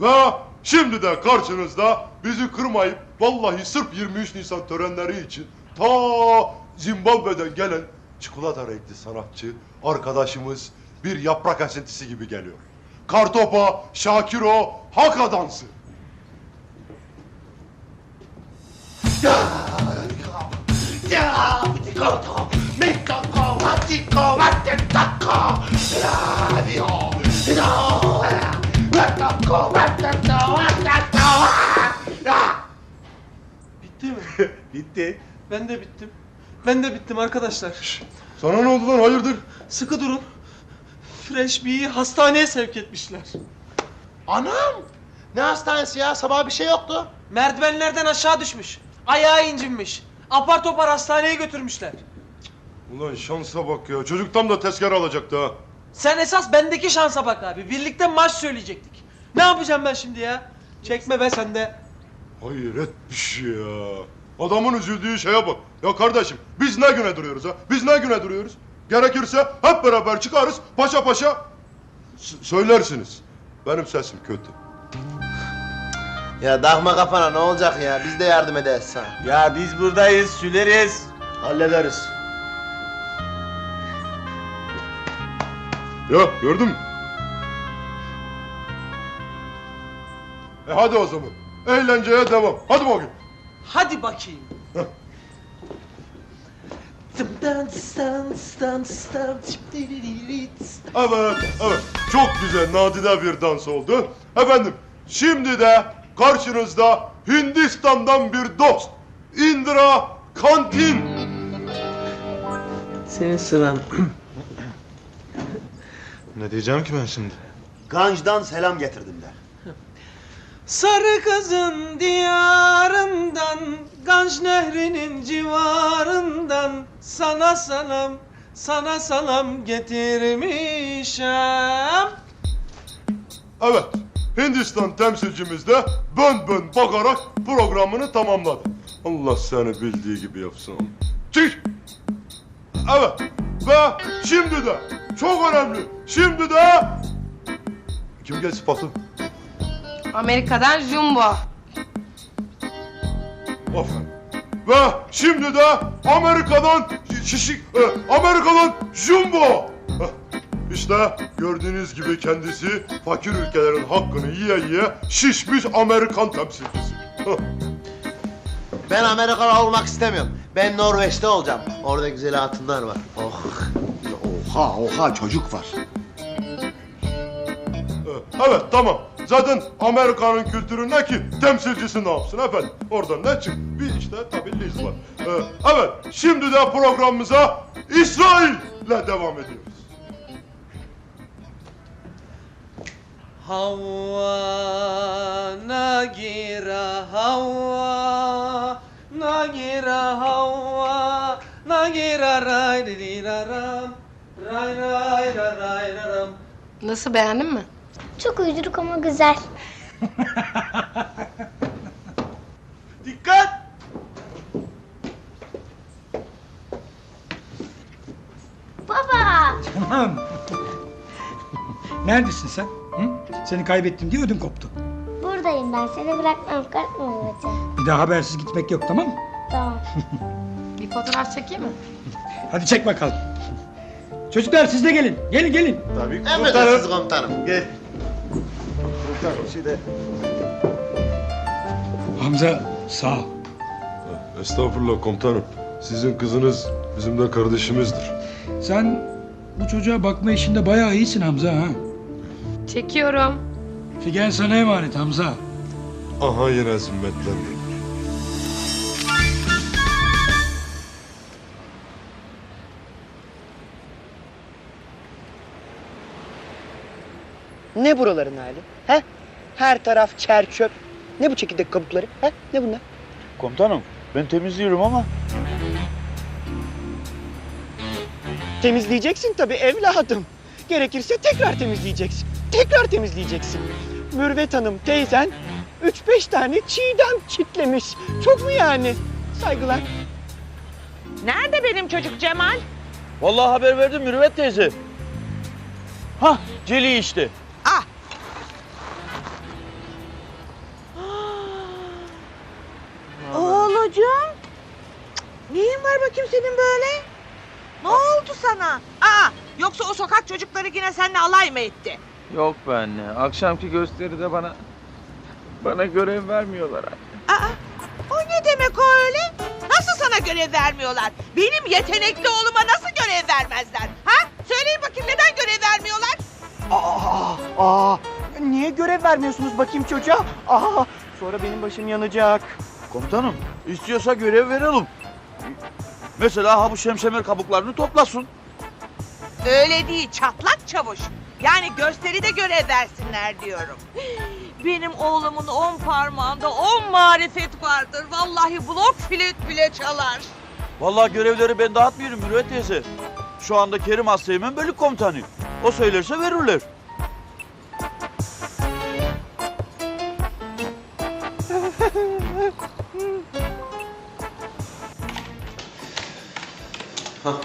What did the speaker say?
Ve şimdi de karşınızda bizi kırmayıp vallahi sırf 23 Nisan törenleri için ta Zimbabwe'den gelen çikolata renkli sanatçı arkadaşımız bir yaprak esintisi gibi geliyor. Kartopa, Şakiro, Haka dansı. Bitti mi? Bitti. Ben de bittim. Ben de bittim arkadaşlar. Sana ne oldu lan hayırdır? Sıkı durun. Fresh B'yi hastaneye sevk etmişler. Anam! Ne hastanesi ya? Sabah bir şey yoktu. Merdivenlerden aşağı düşmüş. Ayağı incinmiş. Apar topar hastaneye götürmüşler. Ulan şansa bak ya çocuk tam da tezkere alacaktı ha. Sen esas bendeki şansa bak abi. Birlikte marş söyleyecektik. Ne yapacağım ben şimdi ya? Çekme be sen de. Hayret bir şey ya. Adamın üzüldüğü şeye bak. Ya kardeşim biz ne güne duruyoruz ha? Biz ne güne duruyoruz? Gerekirse hep beraber çıkarız paşa paşa s- söylersiniz. Benim sesim kötü. Ya dahma kafana ne olacak ya? Biz de yardım ederiz sana. Ya biz buradayız, süleriz. Hallederiz. Ya gördün mü? E hadi o zaman. Eğlenceye devam. Hadi bakayım. Hadi bakayım. Evet, evet. Çok güzel, nadide bir dans oldu. Efendim, şimdi de karşınızda Hindistan'dan bir dost. Indira Kantin. Senin sıran. Ne diyeceğim ki ben şimdi? Ganj'dan selam getirdim der. Sarı kızın diyarından, Ganj nehrinin civarından sana salam, sana salam getirmişim. Evet, Hindistan temsilcimiz de bön bön bakarak programını tamamladı. Allah seni bildiği gibi yapsın. Çık! Evet, ve şimdi de çok önemli, şimdi de... Kim gelsin patron? Amerika'dan Jumbo. Aferin. Ve şimdi de Amerika'dan şişik, e, Amerika'dan Jumbo. Heh, İşte gördüğünüz gibi kendisi fakir ülkelerin hakkını yiye yiye şişmiş Amerikan temsilcisi. Ben Amerikalı olmak istemiyorum. Ben Norveç'te olacağım. Orada güzel hatunlar var. Oh. Oha oha çocuk var. E, Evet tamam. Zaten Amerika'nın kültürü ne ki temsilcisi ne yapsın efendim? Orada ne çık? Bir işte tabii Liz var. E, Evet şimdi de programımıza İsrail'le devam ediyoruz. Havva Nagira Havva Nagira Havva Nagira ray di di ra ram Ray ray ra ray ra ram Nasıl beğendin mi? Çok uyduruk ama güzel. Dikkat! Baba! Tamam. Neredesin sen? Hı? Seni kaybettim diye ödüm koptu. Buradayım ben seni bırakmam korkma babacığım. Bir daha habersiz gitmek yok tamam mı? Tamam. Bir fotoğraf çekeyim mi? Hadi çek bakalım. Çocuklar siz de gelin. Gelin gelin. Tabii Emredersiniz komutanım. Gel. Hamza sağ ol. Estağfurullah komutanım. Sizin kızınız bizim de kardeşimizdir. Sen bu çocuğa bakma işinde bayağı iyisin Hamza ha. Çekiyorum. Figen sana emanet Hamza. Aha yine zimmetlendi. Ne buraların hali? He? Her taraf çer çöp. Ne bu çekirdek kabukları? He? Ne bunlar? Komutanım, ben temizliyorum ama Temizleyeceksin tabii evladım. Gerekirse tekrar temizleyeceksin. Tekrar temizleyeceksin. Mürvet Hanım teyzen 3-5 tane çiğdem çitlemiş. Çok mu yani? Saygılar. Nerede benim çocuk Cemal? vallahi haber verdim Mürüvvet teyze. Hah, Celi işte. Senin böyle? Ne oldu sana? Aa, yoksa o sokak çocukları yine seninle alay mı etti? Yok be anne. Akşamki gösteride bana bana görev vermiyorlar anne. Aa, o ne demek o öyle? Nasıl sana görev vermiyorlar? Benim yetenekli oğluma nasıl görev vermezler? Ha? Söyleyin bakayım neden görev vermiyorlar? Aa, aa, niye görev vermiyorsunuz bakayım çocuğa? Aa, sonra benim başım yanacak. Komutanım istiyorsa görev verelim. Mesela ha bu şemşemer kabuklarını toplasın. Öyle değil çatlak çavuş. Yani gösteride görev versinler diyorum. Benim oğlumun on parmağında on marifet vardır. Vallahi blok filet bile çalar. Vallahi görevleri ben dağıtmıyorum Mürüvvet teyze. Şu anda Kerim Asteğmen bölük komutanı. O söylerse verirler. 好。